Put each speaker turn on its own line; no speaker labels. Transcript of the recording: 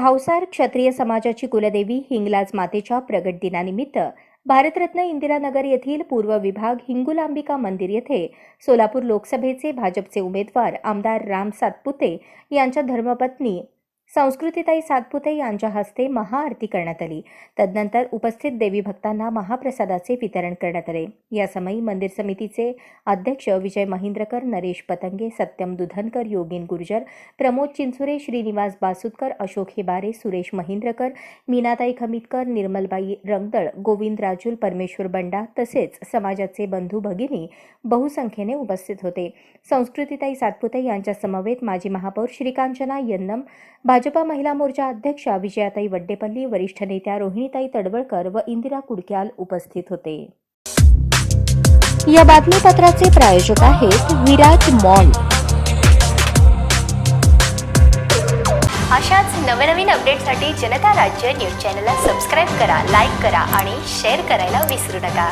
भावसार क्षत्रिय समाजाची कुलदेवी हिंगलाज मातेच्या प्रगट दिनानिमित्त भारतरत्न इंदिरानगर येथील पूर्व विभाग हिंगुलांबिका मंदिर येथे सोलापूर लोकसभेचे भाजपचे उमेदवार आमदार राम सातपुते यांच्या धर्मपत्नी संस्कृतीताई सातपुते यांच्या हस्ते महाआरती करण्यात आली. तदनंतर उपस्थित देवी भक्तांना महाप्रसादाचे वितरण करण्यात आले. या समयी मंदिर समितीचे अध्यक्ष विजय महिंद्रकर नरेश पतंगे सत्यम दुधनकर योगीन गुर्जर प्रमोद चिंचुरे श्रीनिवास बासुदकर अशोक हेबारे सुरेश महिंद्रकर मीनाताई खमितकर निर्मलबाई रंगदळ गोविंद राजूल परमेश्वर बंडा तसेच समाजाचे बंधू भगिनी बहुसंख्येने उपस्थित होते. संस्कृतीताई सातपुते यांच्या समवेत माजी महापौर श्रीकांचना यन्नम भाजपा महिला मोर्चा अध्यक्षा विजयाताई वड्डेपल्ली वरिष्ठ नेत्या रोहिणीताई तडवळकर व इंदिरा कुडक्याल उपस्थित होते. या बातमीपत्राचे प्रायोजक आहेत विराज मॉल.
अशाच नवनवीन अपडेटसाठी जनता राज्य न्यूज चॅनलला सबस्क्राईब करा लाईक करा आणि शेअर करायला विसरू नका.